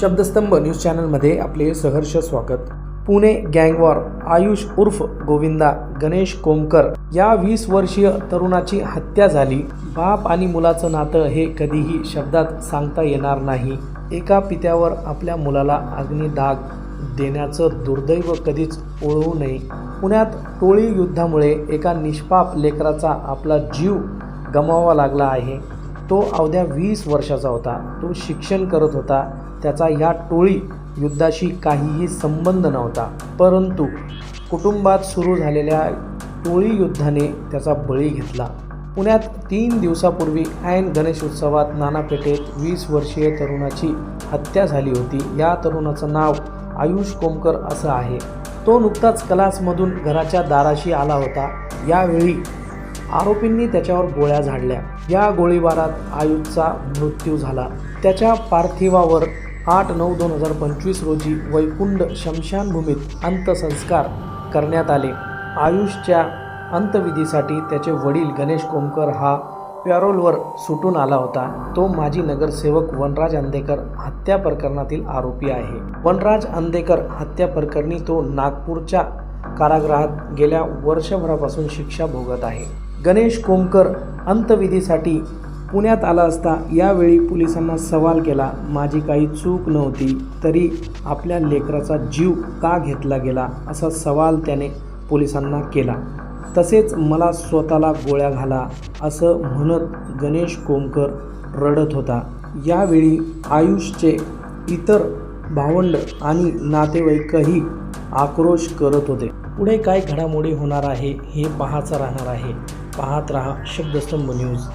शब्दस्तंभ news चॅनलमध्ये आपले सहर्ष स्वागत. पुणे गँगवॉर आयुष उर्फ गोविंदा गणेश कोमकर या वीस वर्षीय तरुणाची हत्या झाली. बाप आणि मुलाचं नातं हे कधीही शब्दात सांगता येणार नाही. एका पित्यावर आपल्या मुलाला अग्निदाग देण्याचं दुर्दैव कधीच ओळवू नये. पुण्यात टोळी युद्धामुळे एका निष्पाप लेकराचा आपला जीव गमावा लागला आहे. तो अवध्या वीस वर्षाचा होता. तो शिक्षण करत होता. त्याचा या टोळी युद्धाशी काहीही संबंध नव्हता. परंतु कुटुंबात सुरू झालेल्या टोळी युद्धाने त्याचा बळी घेतला. पुण्यात तीन दिवसापूर्वी ऐन गणेश उत्सवात नानापेठेत वीस वर्षीय तरुणाची हत्या झाली होती. या तरुणाचं नाव आयुष कोमकर असं आहे. तो नुकताच कलासमधून घराच्या दाराशी आला होता. यावेळी आरोपींनी त्याच्यावर गोळ्या झाडल्या. या गोळीबारात आयुषचा मृत्यू झाला. त्याच्या पार्थिवावर आठ नऊ दोन हजार पंचवीस रोजी वैकुंठ शमशानभूमीत अंत्यसंस्कार करण्यात आले. आयुषच्या अंतविधीसाठी त्याचे वडील गणेश कोमकर हा पॅरोलवर सुटून आला होता. तो माजी नगरसेवक वनराज अंधेकर हत्या प्रकरणातील आरोपी आहे. वनराज अंधेकर हत्या प्रकरणी तो नागपूरच्या कारागृहात गेल्या वर्षभरापासून शिक्षा भोगत आहे. गणेश कोमकर अंतविधीसाठी पुण्यात आला असता यावेळी पोलिसांना सवाल केला. माझी काही चूक नव्हती तरी आपल्या लेकराचा जीव का घेतला गेला असा सवाल त्याने पोलिसांना केला. तसेच मला स्वतःला गोळ्या घाला असं म्हणत गणेश कोमकर रडत होता. यावेळी आयुषचे इतर भावंड आणि नातेवाईकही आक्रोश करत होते. पुढे काय घडामोडी होणार आहे हे पाहायचं राहणार आहे. पाहत रहा शब्दस्तंभ न्यूज.